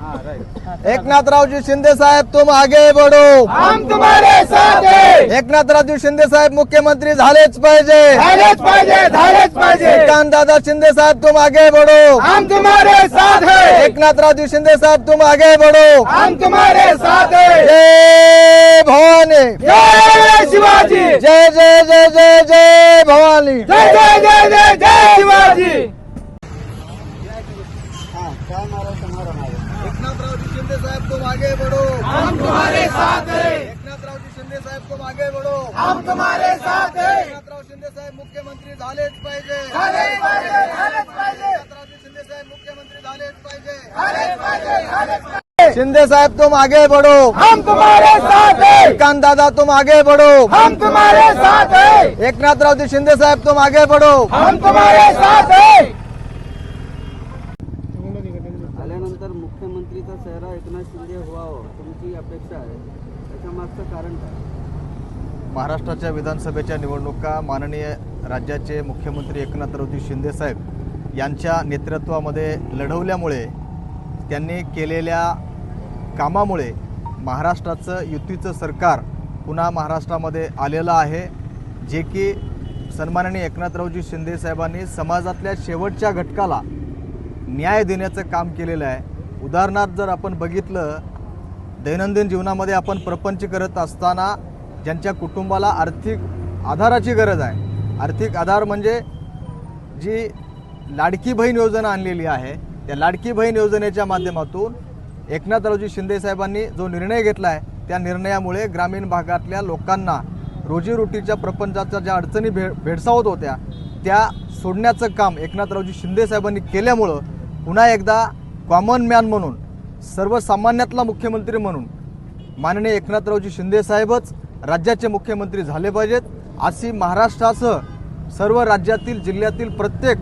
एकनाथरावजी शिंदे साहेब तुम आगे बढ़ो। हम तुम्हारे साथ है। एकनाथरावजी शिंदे साहेब मुख्यमंत्री झालेच पाहिजे। झालेच पाहिजे झालेच पाहिजे। दादा शिंदे साहेब तुम आगे बढ़ो। हम तुम्हारे साथ है। एकनाथरावजी शिंदे साहेब तुम आगे बढ़ो। हम तुम्हारे साथ है। जय भवानी। जय शिवाजी। जय जय जय जय जय भवानी। जय जय जय। एकनाथरावजी शिंदे साहेब तुम आगे बढ़ो। हम तुम्हारे साथ है। एकनाथरावजी शिंदे साहेब तुम आगे बढ़ो। हम तुम्हारे साथ है। एकनाथराव शिंदे साहेब मुख्यमंत्री झालेच पाहिजे झालेच पाहिजे झालेच पाहिजे एकनाथरावजी शिंदे साहेब मुख्यमंत्री झालेच पाहिजे झालेच पाहिजे झालेच पाहिजे शिंदे साहब तुम आगे बढ़ो। हम तुम्हारे साथ है। कान दादा तुम आगे बढ़ो। हम तुम्हारे साथ है। एकनाथ रावजी शिंदे साहब तुम आगे बढ़ो। हम तुम्हारे साथ है। मुख्यमंत्रीचा चेहरा एकनाथ शिंदे व्हावं तुमची अपेक्षा आहे. त्याच्या मागचं कारण काय? महाराष्ट्राच्या विधानसभेच्या निवडणुका माननीय राज्याचे मुख्यमंत्री एकनाथरावजी शिंदे साहेब यांच्या नेतृत्वामध्ये लढवल्यामुळे त्यांनी केलेल्या कामामुळे महाराष्ट्राचं युतीचं सरकार पुन्हा महाराष्ट्रामध्ये आलेलं आहे जे की सन्माननीय एकनाथरावजी शिंदे साहेबांनी समाजातल्या शेवटच्या घटकाला न्याय देण्याचं काम केलेलं आहे. उदाहरणार्थ जर आपण बघितलं दैनंदिन जीवनामध्ये आपण प्रपंच करत असताना ज्यांच्या कुटुंबाला आर्थिक आधाराची गरज आहे. आर्थिक आधार म्हणजे जी लाडकी बहीण योजना आणलेली आहे त्या लाडकी बहीण योजनेच्या माध्यमातून एकनाथरावजी शिंदे साहेबांनी जो निर्णय घेतला आहे त्या निर्णयामुळे ग्रामीण भागातल्या लोकांना रोजीरोटीच्या प्रपंचाच्या ज्या अडचणी भे भेडसावत होत्या त्या सोडण्याचं काम एकनाथरावजी शिंदे साहेबांनी केल्यामुळं पुन्हा एकदा कॉमन मॅन म्हणून सर्वसामान्यातला मुख्यमंत्री म्हणून माननीय एकनाथरावजी शिंदे साहेबच राज्याचे मुख्यमंत्री झाले पाहिजेत. अशी महाराष्ट्रासह सर्व राज्यातील जिल्ह्यातील प्रत्येक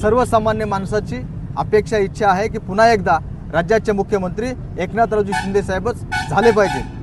सर्वसामान्य माणसाची अपेक्षा इच्छा आहे की पुन्हा एकदा राज्याचे मुख्यमंत्री एकनाथरावजी शिंदे साहेबच झाले पाहिजेत.